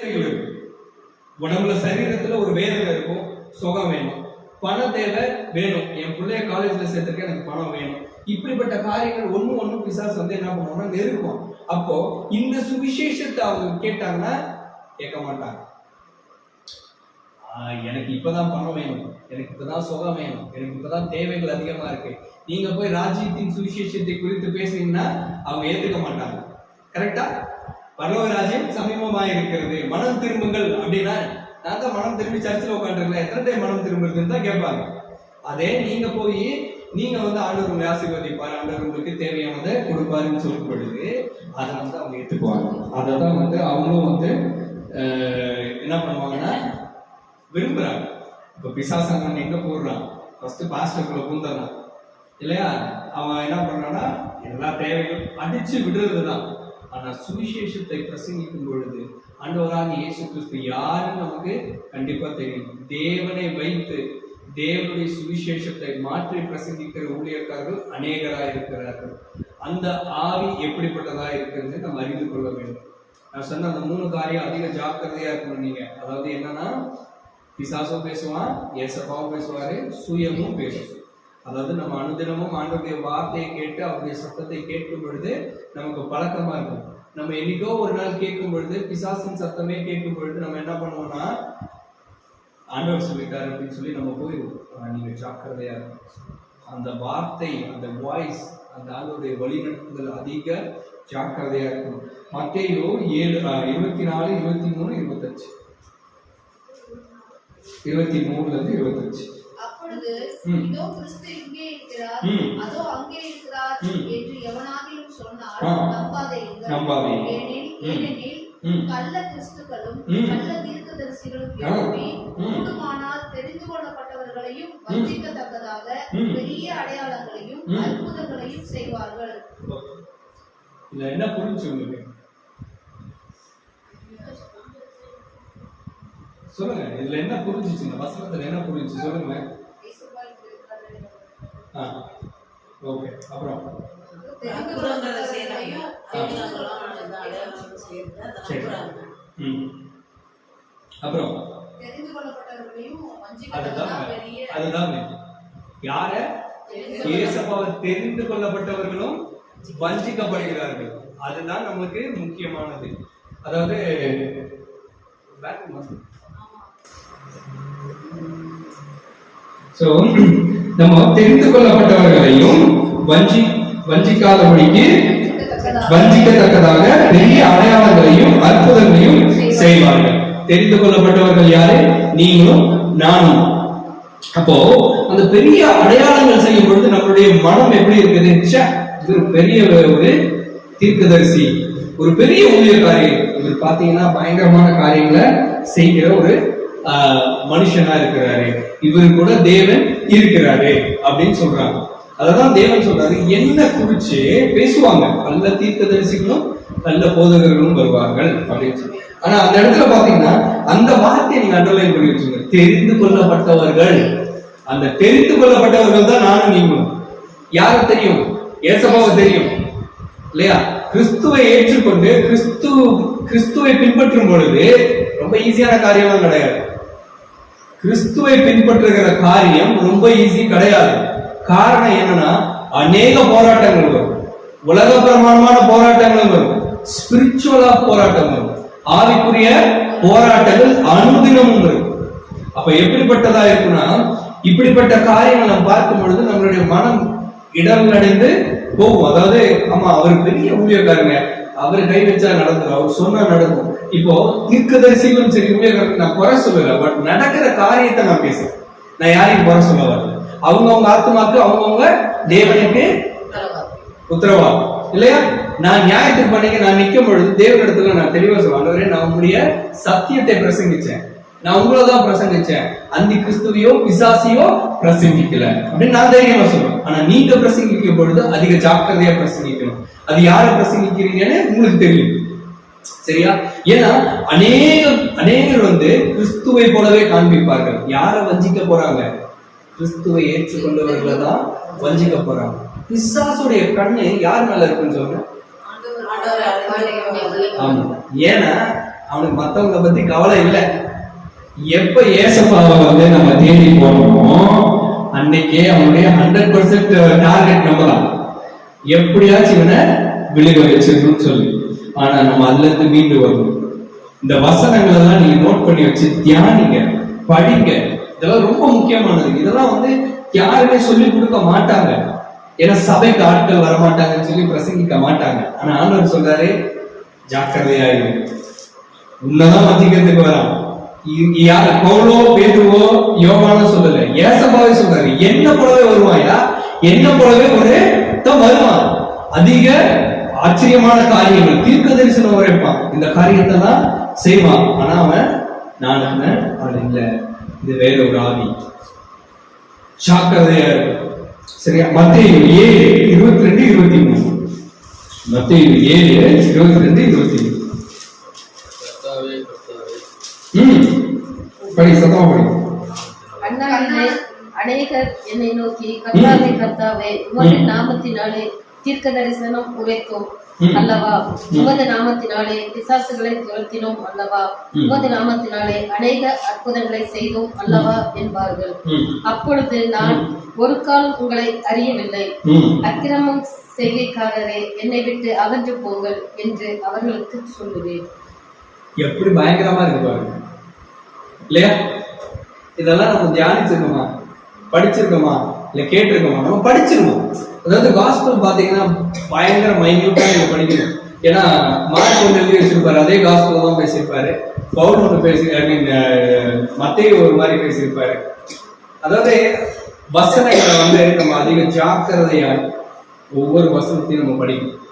உடம்புல சரீரத்துல ஒரு வேதனை இருக்கும் சுகம் வேணும். பண தேவை வேணும். என் பிள்ளைய காலேஜ்ல சேர்த்துக்க எனக்கு பணம் வேணும். இப்படிப்பட்ட காரியங்கள் ஒண்ணு ஒன்றும் பிசாஸ் வந்து என்ன பண்ணுவாங்கன்னா நெருக்கும் அப்போ இந்த சுவிசேஷத்தை அவங்க கேட்டாங்கன்னா கேட்க மாட்டாங்க. ஆஹ் எனக்கு இப்பதான் பணம் வேணும். எனக்கு இப்பதான் சுகம் வேணும். எனக்கு இப்பதான் தேவைகள் அதிகமா இருக்கு. நீங்க போய் ராஜ்யத்தின் சுவிசேஷத்தை குறித்து பேசுனீங்கன்னா அவங்க ஏத்துக்க மாட்டாங்க. கரெக்டா பரலோக ராஜ்யம் சமீபமாக இருக்கிறது. மனம் திரும்புங்கள் அப்படின்னா நான் தான் மனம் திரும்பி சர்ச்சில் உட்காந்துருக்கலாம் எத்தனை டைம் மனம் திரும்புறதுன்னு தான் கேட்பாங்க. அதே நீங்க போய் நீங்க வந்து ஆண்டவர் உங்களை ஆசீர்வதிப்பார் ஆண்டவர் உங்களுக்கு தேவையானதை கொடுப்பாருன்னு சொல்லும் பொழுது அதை வந்து அவங்க ஏற்றுக்குவாங்க அதை தான் வந்து அவங்களும் வந்து என்ன பண்ணுவாங்கன்னா விரும்புறாங்க. இப்போ பிசாசங்கன் எங்க போடுறான்? ஃபர்ஸ்ட் பாஸ்டர்களை பூந்துடுறான் இல்லையா? அவன் என்ன பண்றான்னா எல்லா தேவையும் அடிச்சு விடுறது தான் ஆனால் சுவிசேஷத்தை பிரசங்கிக்கும் பொழுது அண்டவராக இயேசு கிறிஸ்து யாருன்னு நமக்கு கண்டிப்பாக தெரியும். தேவனை வைத்து தேவனுடைய சுவிசேஷத்தை மாற்றி பிரசங்கிக்கிற ஊழியக்காரர்கள் அநேகராக இருக்கிறார்கள். அந்த ஆவி எப்படிப்பட்டதாக இருக்கிறது நம்ம அறிந்து கொள்ள வேண்டும். நான் சொன்ன அந்த மூணு காரியம் அதிக ஜாக்கிரதையா இருக்கணும் நீங்க. அதாவது என்னன்னா பிசாசும் பேசுவான் ஏசப்பாவும் பேசுவாரு சுயமும் பேசும். அதாவது நம்ம அனுதினமும் ஆண்டவருடைய வார்த்தையை கேட்டு அவருடைய சத்தத்தை கேட்கும் பொழுது நமக்கு பழக்கமா இருக்கும். நம்ம என்னைக்கோ ஒரு நாள் கேட்கும் பொழுது பிசாசின் சத்தமே கேட்கும் பொழுது நம்ம என்ன பண்ணுவோம்னா ஆண்டவர் சொல்லிட்டாரு அப்படின்னு சொல்லி நம்ம போயிடுவோம் ஆனா நீங்க ஜாக்கிரதையா அந்த வார்த்தை அந்த வாய்ஸ் அந்த ஆண்டவருடைய வழிநடத்துதல் அதிக ஜாக்கிரதையா இருக்கணும் மத்தேயோ ஏழு இருபத்தி நாலு இருபத்தி மூணு இருபத்தஞ்சு இருபத்தி மூணுல இருந்து இருபத்தஞ்சு அப்பொழுது. இதோ கிறிஸ்து இங்கே இருக்கிறார் ம். அதோ அங்கே இருக்கிறார். என்று எவனாகிலும் சொன்னால் நம்பாதீங்க. ஏனெனில். கள்ள கிறிஸ்துக்களும் ம். கள்ள தீர்க்கதரிசிகளும் ஆ. எழுப்பி ம். கூடுமானால் தெரிந்து கொள்ளப்பட்டவர்களையும் வஞ்சிக்கத்தக்கதாக ம். பெரிய அடையாளங்களையும். அற்புதங்களையும் செய்வார்கள் இதுல என்ன புரிஞ்சு உங்களுக்கு சொல்லுங்க இதுல என்ன புரிஞ்சுச்சு இந்த வசனத்துல என்ன புரிஞ்சு சொல்லுங்க ஆ ஓகே அப்புறம் அப்புறம்? அதுதான் யார? இயேசப்பாவை தெரிந்து கொள்ளப்பட்டவர்களும் வஞ்சிக்கப்படுகிறார்கள். அதுதான் நமக்கு முக்கியமானது. அதாவது. So, நம்ம தெரிந்து கொள்ளப்பட்டவர்களையும் வஞ்சி வஞ்சிக்காதபடிக்கு வஞ்சிக்கத்தக்கதாக பெரிய அடையாளங்களையும் அற்புதங்களையும் செய்வார்கள். தெரிந்து கொள்ளப்பட்டவர்கள் யாரு? நீங்களும் நானும். அப்போ அந்த பெரிய அடையாளங்கள் செய்யும் பொழுது நம்மளுடைய மனம் எப்படி இருக்குது? இவர் பெரிய ஒரு தீர்க்கதரிசி ஒரு பெரிய ஊழியக்காரி. இவர் பாத்தீங்கன்னா பயங்கரமான காரியங்களை செய்கிற ஒரு ஆஹ், மனுஷனா இருக்கிறாரு. இவர் கூட தேவன் இருக்கிறாரு அப்படின்னு சொல்றாங்க. அததான் தேவன் சொல்றாரு. என்ன குறிச்சு பேசுவாங்க. நல்ல தீர்க்கதரிசிகளும் நல்ல போதகர்களும் வருவார்கள் அப்படின்னு சொல்லி. ஆனா அந்த இடத்துல பாத்தீங்கன்னா அந்த வார்த்தையை நீங்க அண்டர்லைன் பண்ணி வச்சுங்க தெரிந்து கொள்ளப்பட்டவர்கள். அந்த தெரிந்து கொள்ளப்பட்டவர்கள் தான் நானும் நீங்களும். யாரு தெரியும்? ஏசப்பாவை தெரியும். இல்லையா? கிறிஸ்துவை ஏற்றுக்கொண்டு கிறிஸ்து கிறிஸ்துவை பின்பற்றும் பொழுது ரொம்ப ஈஸியான காரியம்லாம் கிடையாது. கிறிஸ்துவை பின்பற்றுகிற காரியம் ரொம்ப ஈஸி கிடையாது. காரணம் என்னன்னா அநேக போராட்டங்கள் வரும். உலக பிரமாணமான போராட்டங்களும் வரும். ஸ்பிரிச்சுவலா போராட்டங்கள் வரும். ஆவிக்குரிய போராட்டங்கள் அனுதினமும் வரும். அப்ப எப்படிப்பட்டதா இருக்குன்னா இப்படிப்பட்ட காரியங்கள் நம்ம பார்க்கும் பொழுது நம்மளுடைய மனம் இடம் அடைந்து போகும். அதாவது ஆமா அவர் பெரிய ஊழியக்காரங்க. அவர் கை வச்சா நடந்துடும் அவர் சொன்னா நடக்கும் இப்போ தீர்க்கதரிசிகளும் சரி ஊழியக்காரங்க நான் குறை சொல்லல பட் நடக்கிற காரியத்தை நான் பேசுறேன். நான் யாரையும் குறை சொல்ல வரல. அவங்கவுங்க ஆத்மாக்கு அவங்கவுங்க தேவனுக்கு உத்தரவாதம். இல்லையா? நான் நியாயத்துக்கு பண்ணிக்க நான் நிற்கும் பொழுது தேவனிடத்துல நான் தெளிவா சொல்லுவேன் நான் உங்களுடைய சத்தியத்தை பிரசங்கிச்சேன். நான் உங்களை தான் பிரசங்கிச்சேன். அந்தி கிறிஸ்துவையோ பிசாசியோ பிரசங்கிக்கல. அப்படின்னு நான் தைரியமா சொல்லுவேன் ஆனா நீங்க பிரசங்கிக்கும் பொழுது அதிக ஜாக்கிரதையா பிரசங்கிக்கணும். அது யாரை பிரசங்கிக்கிறீங்கன்னு உங்களுக்கு தெரியும். சரியா? ஏன்னா அநேக அநேகர் வந்து கிறிஸ்துவை போலவே காண்பிப்பார்கள். யாரை வஞ்சிக்க போறாங்க? கிறிஸ்துவை ஏற்றுக்கொண்டவர்களை தான் வஞ்சிக்க போறாங்க. பிசாசுடைய கண்ணு யார் மேல இருக்குன்னு சொல்றேன் ஆமா. ஏன்னா அவனுக்கு மத்தவங்க பத்தி கவலை இல்லை. எப்ப ஏசப்பாவை வந்து நம்ம தேடி போனோமோ அன்னைக்கே அவனுடைய ஹண்ட்ரட் பர்சன்ட் டார்கெட் நம்பலாம் எப்படியாச்சும் இவனை விழுக வச்சிருக்கணும்னு சொல்லி. ஆனா நம்ம அதுல இருந்து மீண்டு வரணும். இந்த வசனங்களை எல்லாம் நீங்க நோட் பண்ணி வச்சு தியானிங்க படிங்க. இதெல்லாம் ரொம்ப முக்கியமானது. இதெல்லாம் வந்து யாருமே சொல்லி கொடுக்க மாட்டாங்க. ஏன்னா சபைக்கு ஆட்கள் வர மாட்டாங்கன்னு சொல்லி பிரசங்கிக்க மாட்டாங்க. ஆனா ஆண்டவர் சொல்றாரு ஜாக்கிரதையா இரு உன்னதான் மத்திக்கிறதுக்கு வரான். யார் பவுலோ பேதுவோ யோகானோ சொல்லல. ஏசப்பாவே சொல்றாரு என்ன போலவே வருவாயா? என்ன போலவே ஒரு தான் வருவான்? அதிக ஆச்சரியமான காரியங்கள். தீர்க்க தரிசனம் வரைப்பான். இந்த காரியத்தெல்லாம் செய்வான். ஆனா அவன் நான் அவன் இல்லை. இது வேற ஒரு ஆவி. ஜாக்கிரதையா இருக்கும். சரியா? மத்திய ஏழு இருபத்தி ரெண்டு இருபத்தி மூணு மத்திய ஏழு இருபத்தி ரெண்டு இருபத்தி மூணு ம். படி சத்தமா படி. அநேகர் என்னை நோக்கி கர்த்தாவே கர்த்தாவே உமது. நாமத்தினாலே தீர்க்க தரிசனம் உரைத்தோம். அல்லவா? உமது நாமத்தினாலே பிசாசுகளை துரத்தினோம் அல்லவா. உமது நாமத்தினாலே அநேக அற்புதங்களை செய்தோம் அல்லவா என்பார்கள். அப்பொழுது நான் ஒரு காலம் உங்களை அறியவில்லை. அக்கிரமம் செய்கைக்காரரே என்னை விட்டு அகன்று போங்கள் என்று அவர்களுக்கு சொல்லுவேன். எப்படி பயங்கரமா இருக்கு பாருங்க. இல்லையா? இதெல்லாம் நம்ம தியானிச்சிருக்கோமா? படிச்சிருக்கோமா? இல்ல கேட்டிருக்கோமா? நம்ம படிச்சிருக்கோம் அதாவது காஸ்பல் பாத்தீங்கன்னா பயங்கர மைன்யூட்டா நீங்க படிக்கணும். ஏன்னா மார்க் ஒன்று எழுதி வச்சிருப்பாரு அதே காஸ்பல் தான் பேசியிருப்பாரு. பவுல் ஒன்று பேசி ஐ மீன் மத்தையும் ஒரு மாதிரி பேசியிருப்பாரு. அதாவது வசனங்களை வந்து நம்ம அதிக ஜாக்கிரதையா ஒவ்வொரு வசனத்தையும் நம்ம படிக்கணும்.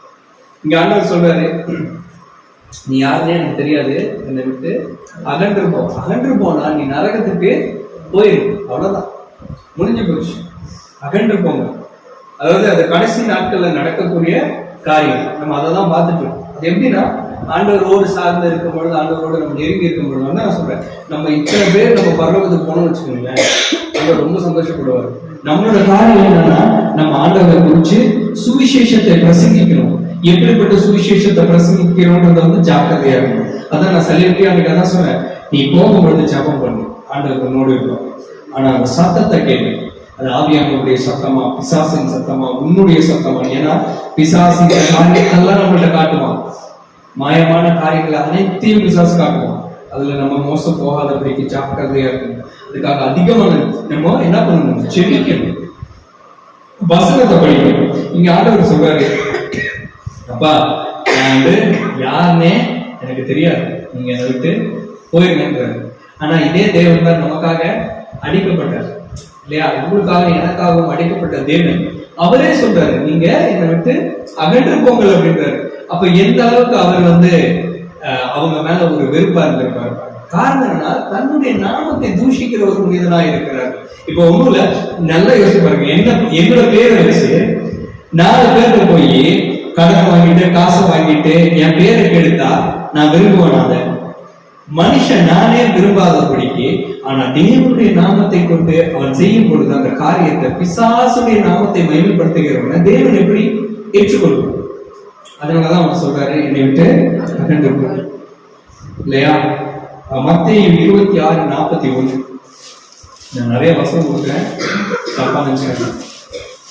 இங்க அண்ணன் சொல்றாரு நீ யாருன்னே எனக்கு தெரியாது என்னை விட்டு அகன்று போ. அகன்று போனா நீ நரகத்துக்கு போயிரு. அவ்வளவுதான். முடிஞ்சு போச்சு. அகன்று போங்க. அதாவது அது கடைசி நாட்கள்ல நடக்கக்கூடிய காரியம். நம்ம அதை தான் பார்த்துட்டு இருக்கோம். அது எப்படின்னா ஆண்டவரோடு சார்ந்து இருக்கும் பொழுது ஆண்டவரோடு நம்ம நெருங்கி இருக்கும் பொழுது வந்து நான் சொல்றேன் நம்ம இத்தனை பேர் நம்ம பரலோகத்துக்கு போனோம்னு வச்சுக்கோங்களேன் ஆண்டவர் ரொம்ப சந்தோஷப்படுவார். நம்மளோட காரியம் என்னன்னா நம்ம ஆண்டவரை குறிச்சு சுவிசேஷத்தை பிரசங்கிக்கணும். எப்படிப்பட்ட சுவிசேஷத்தை பிரசங்கிக்கிறோன்றத வந்து ஜாக்கிரதையா இருக்கணும். அதான் நான் சலிப்பியா அன்னைக்கு தான் சொன்னேன் நீ போகும்பொழுது ஜபம் பண்ணு. ஆண்டவர் உன்னோடு இருக்கும் ஆனா அந்த சத்தத்தை கேளு. அது ஆவியானவருடைய சத்தமா பிசாசின் சத்தமா உன்னுடைய சத்தமா? ஏன்னா பிசாசின் காரியங்கள்லாம் நம்மள்ட்ட காட்டுவான். மாயமான காரியங்களை அனைத்தையும் பிசாசு காட்டுவான். அதுல நம்ம மோசம் போகாதபடிக்கு ஜாக்கிரதையா இருக்கணும். அதுக்காக அதிகமான நம்ம என்ன பண்ணணும்? செபிக்கணும் வசனத்தை படிக்கணும். இங்க ஆண்டவர் சொல்றாரு அப்பா நான் வந்து யாருன்னே எனக்கு தெரியாது. நீங்க என்னை விட்டு போயிருங்கன்றாரு. ஆனா இதே தேவன் தான் நமக்காக அடிக்கப்பட்டார் இல்லையா? உங்களுக்காக எனக்காகவும் அடைக்கப்பட்ட தேவன். அவரே சொல்றாரு நீங்க என்னை விட்டு அகன்று போங்கள் அப்படின்றாரு. அப்ப எந்த அளவுக்கு அவர் வந்து அஹ், அவங்க மேல ஒரு வெறுப்பா இருந்திருப்பாரு? காரணம் என்னன்னா தன்னுடைய நாமத்தை தூஷிக்கிற ஒரு மனிதனா இருக்கிறார். இப்போ உங்கள நல்லா யோசிச்சு பாருங்க. என்ன என்னோட பேரை வச்சு நாலு பேர்ல போய் கடன் வாங்கிட்டு காசை வாங்கிட்டு என் பேரை கெடுத்தா நான் விரும்புவேன் அதை? மனுஷன் நானே விரும்பாதபடிக்கு ஆனா தேவனுடைய நாமத்தை கொண்டு அவன் செய்யும் பொழுது அந்த காரியத்தை பிசாசுடைய நாமத்தை மகிமைப்படுத்துகிறவன தேவன் எப்படி ஏற்றுக்கொள்வான் அதனாலதான் அவன் சொல்றாரு என்னை விட்டு அகன்று இல்லையா? மத்திய இருபத்தி ஆறு நாற்பத்தி ஒன்று. நான் நிறைய வசனம் கொடுக்குறேன். தப்பா நினைச்சுக்கிறேன்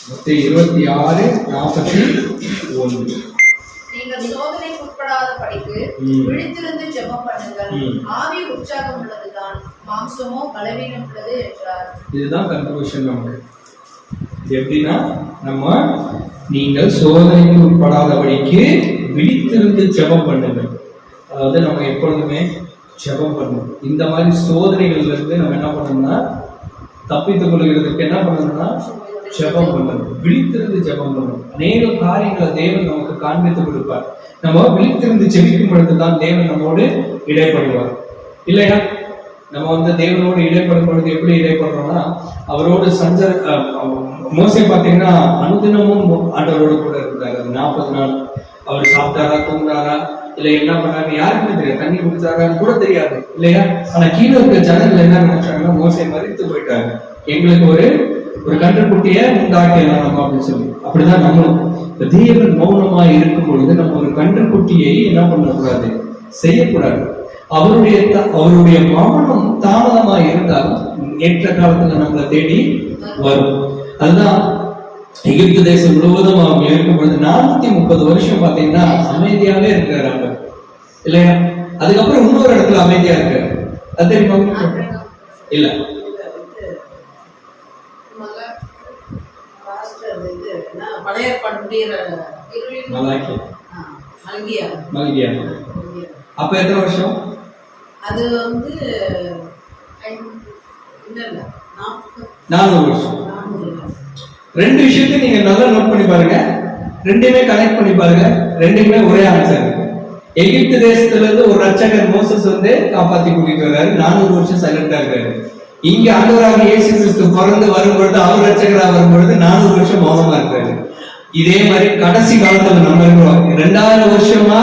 மத்திய இருபத்தி ஆறு நாற்பத்தி ஒன்று. உட்படாத படிக்கு. விழித்திருந்து ஜெபம் பண்ணுங்கள். ஆவி உற்சாகம் உள்ளதுதான். மாம்சமோ பலவீனம் உள்ளது என்றார். இதுதான் கன்க்ளூஷன் நமக்கு. எப்படின்னா நம்ம நீங்கள் சோதனைக்கு உட்படாதபடிக்கு விழித்திருந்து ஜெபம் பண்ணுங்கள். அதாவது நம்ம எப்பொழுதுமே ஜெபம் பண்ணணும். இந்த மாதிரி சோதனைகள்ல இருந்து நம்ம என்ன பண்ணணும்னா தப்பித்துக் கொள்கிறதுக்கு என்ன பண்ணணும்னா ஜெபம் பண்ணணும் விழித்திருந்து ஜெபம் பண்ணணும் அநேக காரியங்களை தேவன் நமக்கு காண்பித்து கொடுப்பார். நம்ம விழித்திருந்து ஜெபிக்கும் பொழுது தான் தேவன் நம்மோடு இடைப்படுவார். இல்லையா? நம்ம வந்து தேவனோடு இடைப்படும் பொழுது எப்படி இடைப்படுறோம்னா அவரோடு சஞ்ச மோசை பார்த்தீங்கன்னா அனுதினமும் ஆண்டவரோடு கூட இருந்தார். அது நாற்பது நாள். அவர் சாப்பிட்டாரா தூங்கினாரா இல்ல என்ன பண்ணாங்க யாருக்குமே தெரியாது. தண்ணி குடிச்சாரான்னு கூட தெரியாது. இல்லையா? ஆனா கீழே இருக்க ஜனங்கள் என்ன நினைச்சாங்கன்னா மோசை மறித்து போயிட்டாங்க எங்களுக்கு ஒரு ஒரு கன்றுக்குட்டிய உண்டாக்கலாம் நம்ம அப்படின்னு சொல்லி. அப்படிதான் நம்மளும் தேவன் மௌனமா இருக்கும் பொழுது நம்ம ஒரு கன்றுக்குட்டியை என்ன பண்ணக்கூடாது? செய்யக்கூடாது. அவருடைய அவருடைய மரணம் தாமதமா இருந்தாலும் ஏற்ற காலத்துல நம்மளை தேடி வரும். அதுதான் எகிப்து தேசம் முழுவதும் அவங்க இருக்கும் பொழுது நானூத்தி முப்பது வருஷம் பாத்தீங்கன்னா அமைதியாவே இருக்கிறாரு அவங்க இல்லையா? அதுக்கப்புறம் இன்னொரு இடத்துல அமைதியா இருக்காரு. அது தெரியுமா? உங்களுக்கு? இல்ல பாஸ்டர் இது என்ன, பழைய பண்டிகை மலாக்கி மல்கியா. மல்கியா. அப்ப எத்தனை வருஷம்? அது வந்து நானூறு வருஷம். ரெண்டு விஷயத்தையும் நீங்க நல்லா நோட் பண்ணி பாருங்க. ரெண்டையுமே கனெக்ட் பண்ணி பாருங்க. ரெண்டுக்குமே ஒரே ஆன்சர் எகிப்து தேசத்துல இருந்து ஒரு ரட்சகர் மோசஸ் வந்து காப்பாத்தி கூட்டிட்டு வர்றாரு. நானூறு வருஷம் சைலண்டா இருக்காரு. இங்க ஆண்டவராக இயேசு கிறிஸ்து பிறந்து வரும்பொழுது அவர் ரட்சகரா வரும்பொழுது நானூறு வருஷம் மௌனமா இருக்காரு இதே மாதிரி கடைசி காலத்துல நம்ம இருக்கிறோம். ரெண்டாயிரம் வருஷமா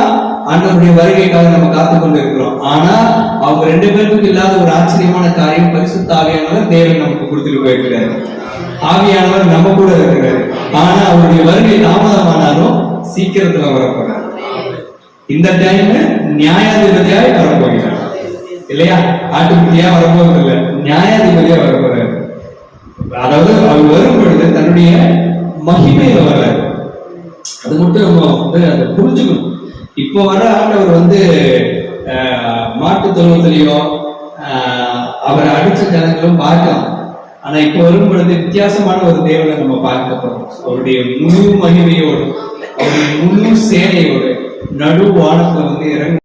ஆண்டவருடைய வருகைக்காக நம்ம காத்து கொண்டு இருக்கிறோம். ஆனா அவங்க ரெண்டு பேருக்கும் இல்லாத ஒரு ஆச்சரியமான காரியம் பரிசுத்த ஆவியானவர் தேவன் நமக்கு கொடுத்துட்டு போயிருக்கிறாரு. ஆவியானவர் நம்ம கூட இருக்கிறாரு. ஆனா அவருடைய வருகை தாமதமானாலும் சீக்கிரத்துல வரப்போறாரு. இந்த டைம் நியாயாதிபதியாய் வரப்போகிறார். இல்லையா? ஆட்டுக்குட்டியா வரப்போறது இல்ல நியாயாதிபதியா வரப்போறாரு. அதாவது அவர் வரும் பொழுது தன்னுடைய மகிமையில வர்றாரு. அது மட்டும் நம்ம வந்து அதை புரிஞ்சுக்கணும். இப்போ வர ஆண்டவர் வந்து மாட்டு தொழுவத்திலையோ அவரை அடிச்ச ஜனங்களும் பார்க்கலாம். ஆனா இப்போ வரும் பொழுது வித்தியாசமான ஒரு தேவனை நம்ம பார்க்க போறோம். அவருடைய முழு மகிமையோடு அவருடைய முழு சேனையோடு நடு வானத்துல வந்து இறங்க